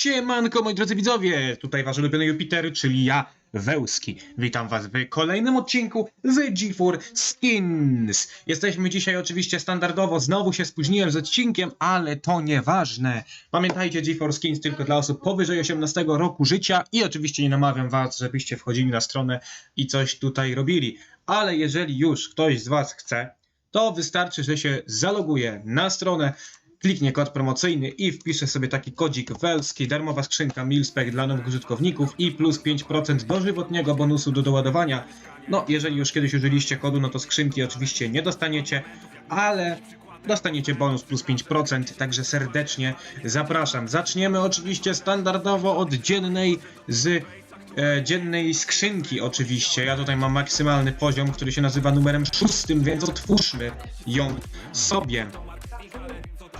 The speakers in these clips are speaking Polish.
Siemanko moi drodzy widzowie, tutaj wasz ulubiony Jupiter, czyli ja, Wełski. Witam was w kolejnym odcinku z G4 Skins. Jesteśmy dzisiaj oczywiście standardowo, znowu się spóźniłem z odcinkiem, ale to nieważne. Pamiętajcie, G4 Skins tylko dla osób powyżej 18 roku życia i oczywiście nie namawiam was, żebyście wchodzili na stronę i coś tutaj robili. Ale jeżeli już ktoś z was chce, to wystarczy, że się zaloguje na stronę, kliknie kod promocyjny i wpisze sobie taki kodzik Welski, darmowa skrzynka Milspec dla nowych użytkowników i plus 5% dożywotniego bonusu do doładowania. No, jeżeli już kiedyś użyliście kodu, no to skrzynki oczywiście nie dostaniecie, ale dostaniecie bonus plus 5%, także serdecznie zapraszam. Zaczniemy oczywiście standardowo od dziennej z e, dziennej skrzynki oczywiście. Ja tutaj mam maksymalny poziom, który się nazywa numerem szóstym, więc otwórzmy ją sobie.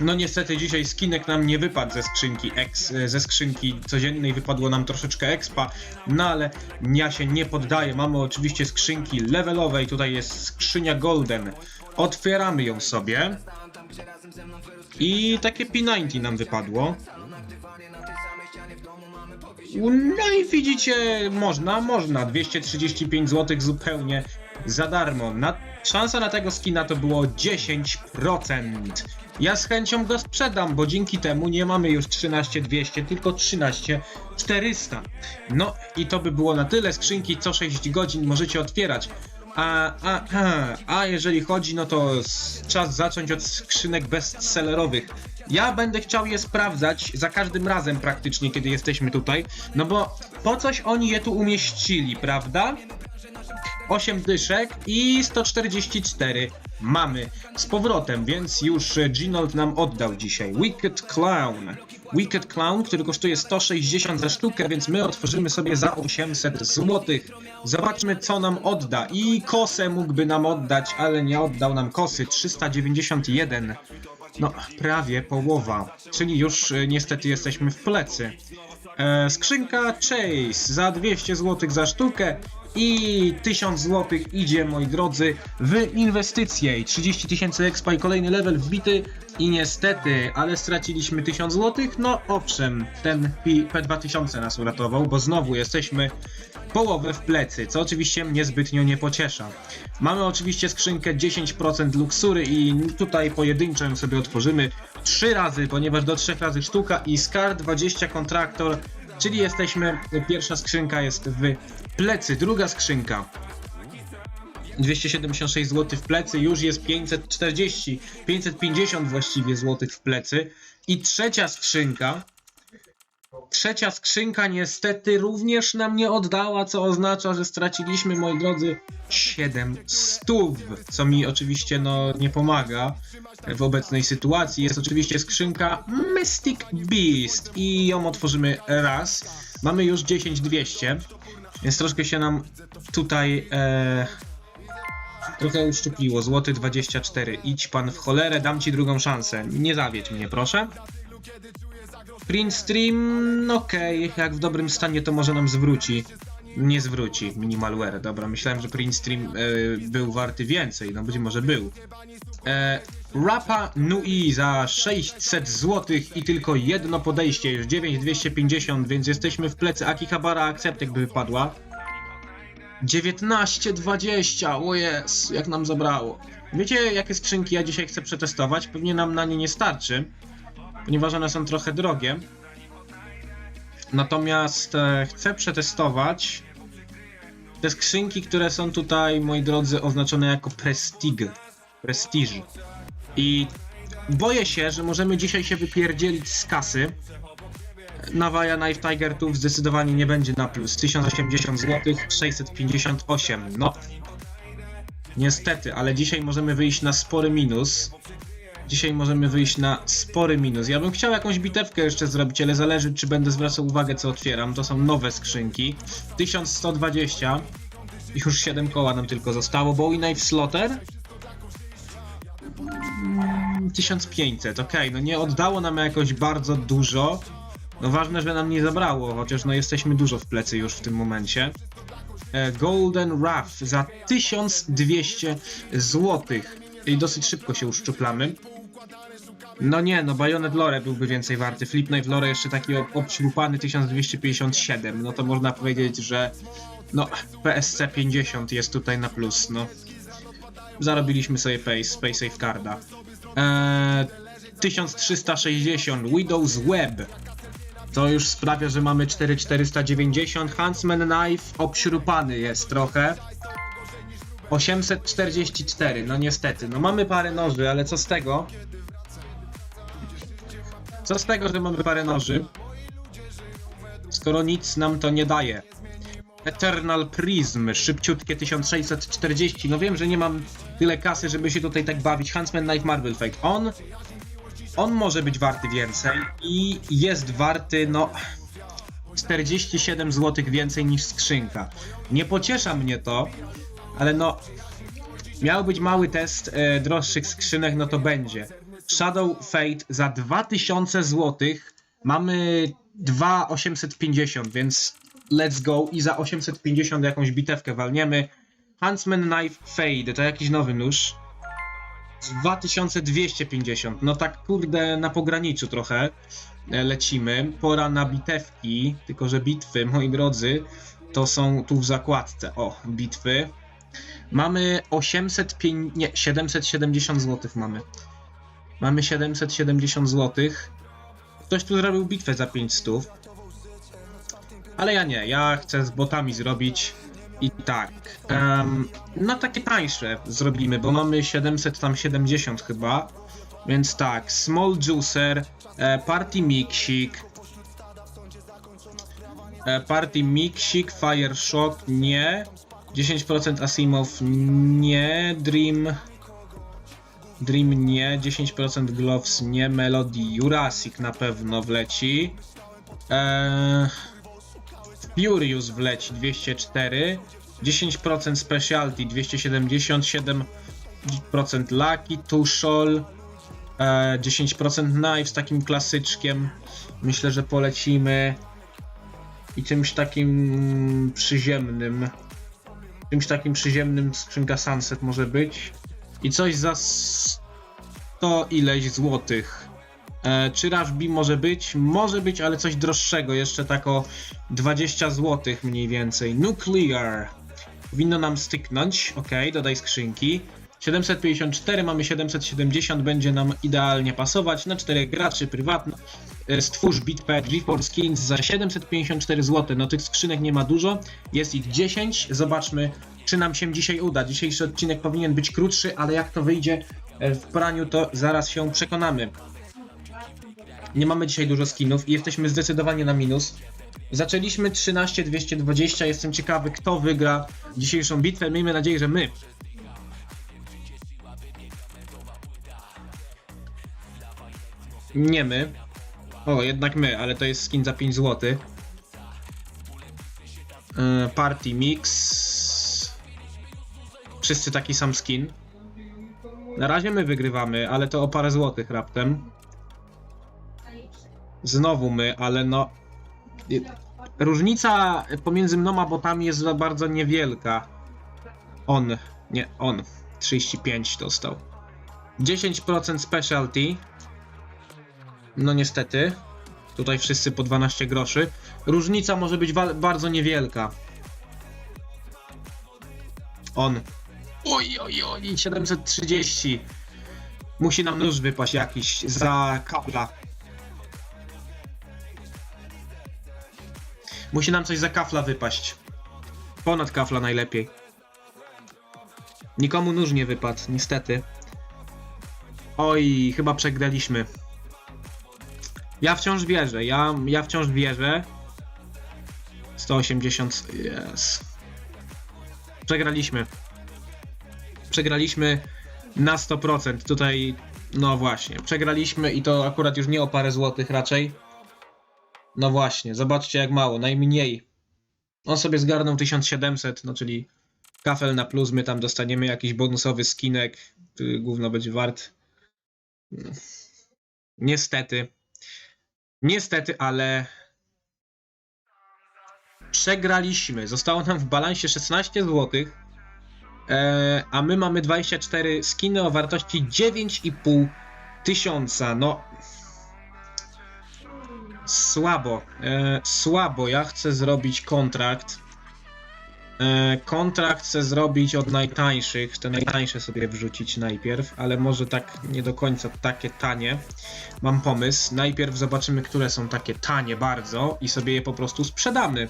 No niestety dzisiaj skinek nam nie wypadł ze skrzynki X, ze skrzynki codziennej wypadło nam troszeczkę expa, no ale ja się nie poddaję. Mamy oczywiście skrzynki levelowe i tutaj jest skrzynia golden. Otwieramy ją sobie. I takie P90 nam wypadło. No i widzicie, można, można. 235 zł zupełnie za darmo. Na, szansa na tego skina to było 10%. Ja z chęcią go sprzedam, bo dzięki temu nie mamy już 13200, tylko 13400. No i to by było na tyle. Skrzynki co 6 godzin możecie otwierać. A, a, a, a jeżeli chodzi, no to czas zacząć od skrzynek bestsellerowych. Ja będę chciał je sprawdzać za każdym razem praktycznie, kiedy jesteśmy tutaj, no bo po coś oni je tu umieścili, prawda? 8 dyszek i 144 mamy z powrotem, więc już e, Ginold nam oddał dzisiaj. Wicked Clown. Wicked Clown, który kosztuje 160 za sztukę, więc my otworzymy sobie za 800 zł. Zobaczmy co nam odda. I kosę mógłby nam oddać, ale nie oddał nam kosy. 391. No, prawie połowa. Czyli już e, niestety jesteśmy w plecy. E, skrzynka Chase za 200 zł za sztukę i 1000 zł idzie, moi drodzy, w inwestycje. I 30 tysięcy expa i kolejny level wbity i niestety, ale straciliśmy 1000 zł. No owszem, ten P- P2000 nas uratował, bo znowu jesteśmy połowę w plecy, co oczywiście mnie zbytnio nie pociesza. Mamy oczywiście skrzynkę 10% luksury i tutaj pojedynczo ją sobie otworzymy 3 razy, ponieważ do 3 razy sztuka i SCAR 20 kontraktor, czyli jesteśmy, pierwsza skrzynka jest w plecy, druga skrzynka 276 zł w plecy, już jest 540, 550 właściwie złotych w plecy i trzecia skrzynka Trzecia skrzynka niestety również nam nie oddała, co oznacza, że straciliśmy, moi drodzy, 7 stów, co mi oczywiście no, nie pomaga w obecnej sytuacji. Jest oczywiście skrzynka Mystic Beast i ją otworzymy raz. Mamy już 10200, więc troszkę się nam tutaj e, trochę uszczupliło. Złoty 24. Idź pan w cholerę, dam ci drugą szansę. Nie zawiedź mnie, proszę. Print Stream, okej, jak w dobrym stanie to może nam zwróci. Nie zwróci, minimalware, dobra, myślałem, że Print Stream e, był warty więcej, no być może był. E, Rapa Nui za 600 zł i tylko jedno podejście, już 9250, więc jesteśmy w plecy. Akihabara Acceptek by wypadła. 19,20, o jest, jak nam zabrało. Wiecie, jakie skrzynki ja dzisiaj chcę przetestować? Pewnie nam na nie nie starczy ponieważ one są trochę drogie. Natomiast e, chcę przetestować te skrzynki, które są tutaj, moi drodzy, oznaczone jako Prestige. Prestige. I boję się, że możemy dzisiaj się wypierdzielić z kasy. Nawaja Knife Tiger tu zdecydowanie nie będzie na plus. 1080 zł, 658. No. Niestety, ale dzisiaj możemy wyjść na spory minus. Dzisiaj możemy wyjść na spory minus. Ja bym chciał jakąś bitewkę jeszcze zrobić, ale zależy czy będę zwracał uwagę co otwieram. To są nowe skrzynki. 1120. Już 7 koła nam tylko zostało. Bowie Knife. Mm, 1500, okej, no nie oddało nam jakoś bardzo dużo. No ważne, że nam nie zabrało, chociaż no jesteśmy dużo w plecy już w tym momencie. E, Golden Ruff za 1200 zł. I dosyć szybko się uszczuplamy. No nie, no Bayonet Lore byłby więcej warty. Flip Knife Lore jeszcze taki ob- obśrupany 1257. No to można powiedzieć, że no PSC 50 jest tutaj na plus, no. Zarobiliśmy sobie pay, pay safe carda. Eee, 1360 Widow's Web. To już sprawia, że mamy 4490. Huntsman Knife obśrupany jest trochę. 844, no niestety. No mamy parę noży, ale co z tego? Co z tego, że mamy parę noży? Skoro nic nam to nie daje. Eternal Prism, szybciutkie 1640. No wiem, że nie mam tyle kasy, żeby się tutaj tak bawić. Huntsman Knife Marvel Fate. On. On może być warty więcej i jest warty, no. 47 zł więcej niż skrzynka. Nie pociesza mnie to, ale no. Miał być mały test e, droższych skrzynek, no to będzie. Shadow Fate za 2000 zł mamy 2850, więc let's go i za 850 jakąś bitewkę walniemy. Huntsman Knife Fade to jakiś nowy nóż. 2250, no tak kurde na pograniczu trochę e, lecimy. Pora na bitewki, tylko że bitwy, moi drodzy, to są tu w zakładce. O, bitwy. Mamy 805, nie, 770 zł mamy. Mamy 770 zł. Ktoś tu zrobił bitwę za 500. Ale ja nie, ja chcę z botami zrobić i tak. em, no takie tańsze zrobimy, bo mamy 770 chyba. Więc tak, Small Juicer, e, Party Mixik, e, Party Mixik, Fire Shock, nie. 10% Asimov, nie. Dream, Dream nie. 10% Gloves, nie. Melody, Jurassic na pewno wleci. Eee, Furious wleci 204, 10% Specialty 277, 10% Lucky, Tushol, e, 10% Knife z takim klasyczkiem. Myślę, że polecimy i czymś takim przyziemnym. Czymś takim przyziemnym skrzynka Sunset może być. I coś za 100 ileś złotych. E, czy Rushby może być? Może być, ale coś droższego, jeszcze tak o 20 zł mniej więcej. Nuclear. Powinno nam styknąć. Ok, dodaj skrzynki. 754, mamy 770, będzie nam idealnie pasować na 4 graczy prywatno. E, Stwórz bitpad GeForce Skins za 754 zł. No tych skrzynek nie ma dużo, jest ich 10. Zobaczmy, czy nam się dzisiaj uda. Dzisiejszy odcinek powinien być krótszy, ale jak to wyjdzie e, w praniu, to zaraz się przekonamy. Nie mamy dzisiaj dużo skinów i jesteśmy zdecydowanie na minus. Zaczęliśmy 13-220. Jestem ciekawy, kto wygra dzisiejszą bitwę. Miejmy nadzieję, że my. Nie my. O, jednak my, ale to jest skin za 5 zł. Yy, party Mix. Wszyscy taki sam skin. Na razie my wygrywamy, ale to o parę złotych raptem. Znowu my, ale no. Różnica pomiędzy mną a botami jest za bardzo niewielka. On, nie, on. 35 dostał. 10% specialty. No niestety. Tutaj wszyscy po 12 groszy. Różnica może być bardzo niewielka. On. Oj, oj, oj, 730. Musi nam nóż wypaść jakiś za kapla. Musi nam coś za kafla wypaść. Ponad kafla najlepiej. Nikomu nóż nie wypadł, niestety. Oj, chyba przegraliśmy. Ja wciąż wierzę, ja, ja wciąż wierzę. 180, yes. Przegraliśmy. Przegraliśmy na 100%. Tutaj, no właśnie, przegraliśmy i to akurat już nie o parę złotych raczej. No właśnie, zobaczcie jak mało, najmniej. On sobie zgarnął 1700, no czyli kafel na plus, my tam dostaniemy jakiś bonusowy skinek, który gówno będzie wart. Niestety. Niestety, ale przegraliśmy. Zostało nam w balansie 16 zł, e, a my mamy 24 skiny o wartości 9,5 tysiąca, no słabo, e, słabo, ja chcę zrobić kontrakt, e, kontrakt chcę zrobić od najtańszych, te najtańsze sobie wrzucić najpierw, ale może tak nie do końca takie tanie, mam pomysł, najpierw zobaczymy, które są takie tanie bardzo i sobie je po prostu sprzedamy,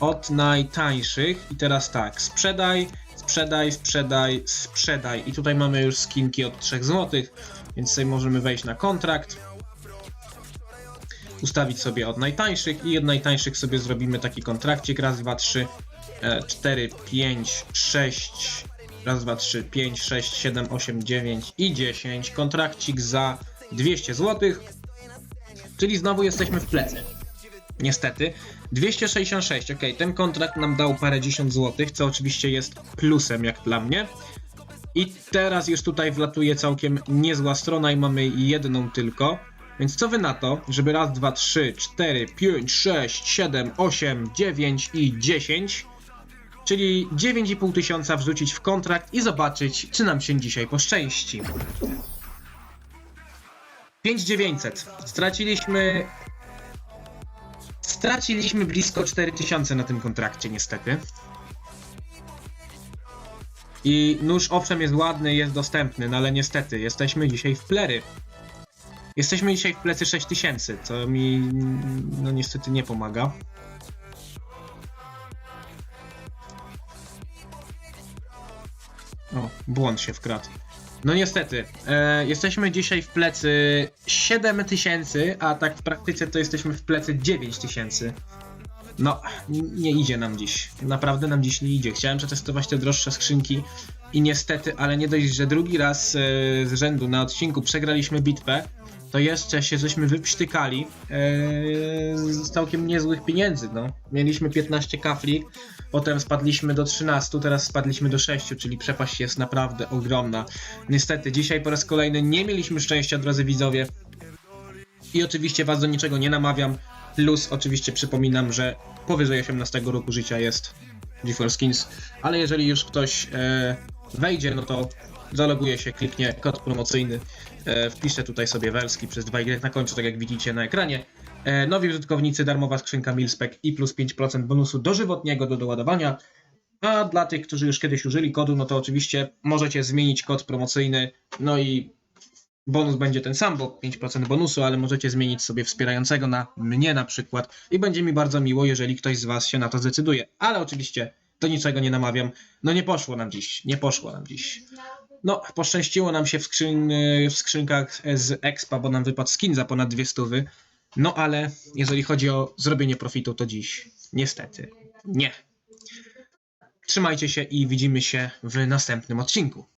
od najtańszych. I teraz tak, sprzedaj, sprzedaj, sprzedaj, sprzedaj. I tutaj mamy już skinki od 3 zł, więc sobie możemy wejść na kontrakt, ustawić sobie od najtańszych i od najtańszych sobie zrobimy taki kontrakcik, raz, dwa, trzy, e, cztery, pięć, sześć, raz, dwa, trzy, pięć, sześć, siedem, osiem, dziewięć i dziesięć, kontrakcik za 200 zł, czyli znowu jesteśmy w plecy. Niestety. 266, ok, ten kontrakt nam dał parę dziesiąt złotych, co oczywiście jest plusem jak dla mnie. I teraz już tutaj wlatuje całkiem niezła strona i mamy jedną tylko. Więc co wy na to, żeby raz, dwa, trzy, cztery, pięć, sześć, siedem, osiem, dziewięć i dziesięć, czyli 9,5 tysiąca wrzucić w kontrakt i zobaczyć, czy nam się dzisiaj poszczęści. 5900. Straciliśmy Straciliśmy blisko 4000 na tym kontrakcie, niestety. I nóż owszem jest ładny, jest dostępny, no ale niestety jesteśmy dzisiaj w plery. Jesteśmy dzisiaj w plecy 6000, co mi no niestety nie pomaga. O, błąd się wkradł. No niestety, e, jesteśmy dzisiaj w plecy 7000, a tak w praktyce to jesteśmy w plecy 9000. No, n- nie idzie nam dziś. Naprawdę nam dziś nie idzie. Chciałem przetestować te droższe skrzynki i niestety, ale nie dość, że drugi raz e, z rzędu na odcinku przegraliśmy bitwę, to jeszcze się żeśmy wyprztykali e, z całkiem niezłych pieniędzy. No. Mieliśmy 15 kafli, potem spadliśmy do 13, teraz spadliśmy do 6, czyli przepaść jest naprawdę ogromna. Niestety, dzisiaj po raz kolejny nie mieliśmy szczęścia, drodzy widzowie. I oczywiście was do niczego nie namawiam. Plus oczywiście przypominam, że powyżej 18 roku życia jest GeForce Skins, ale jeżeli już ktoś e, wejdzie, no to zaloguje się, kliknie kod promocyjny, e, wpisze tutaj sobie Welski przez 2Y na końcu, tak jak widzicie na ekranie. E, nowi użytkownicy, darmowa skrzynka Milspec i plus 5% bonusu dożywotniego do doładowania. A dla tych, którzy już kiedyś użyli kodu, no to oczywiście możecie zmienić kod promocyjny, no i bonus będzie ten sam, bo 5% bonusu, ale możecie zmienić sobie wspierającego na mnie na przykład i będzie mi bardzo miło, jeżeli ktoś z Was się na to zdecyduje. Ale oczywiście do niczego nie namawiam. No nie poszło nam dziś, nie poszło nam dziś. No, poszczęściło nam się w, skrzyn, w skrzynkach z Expa, bo nam wypadł skin za ponad 200. No ale jeżeli chodzi o zrobienie profitu, to dziś niestety nie. Trzymajcie się i widzimy się w następnym odcinku.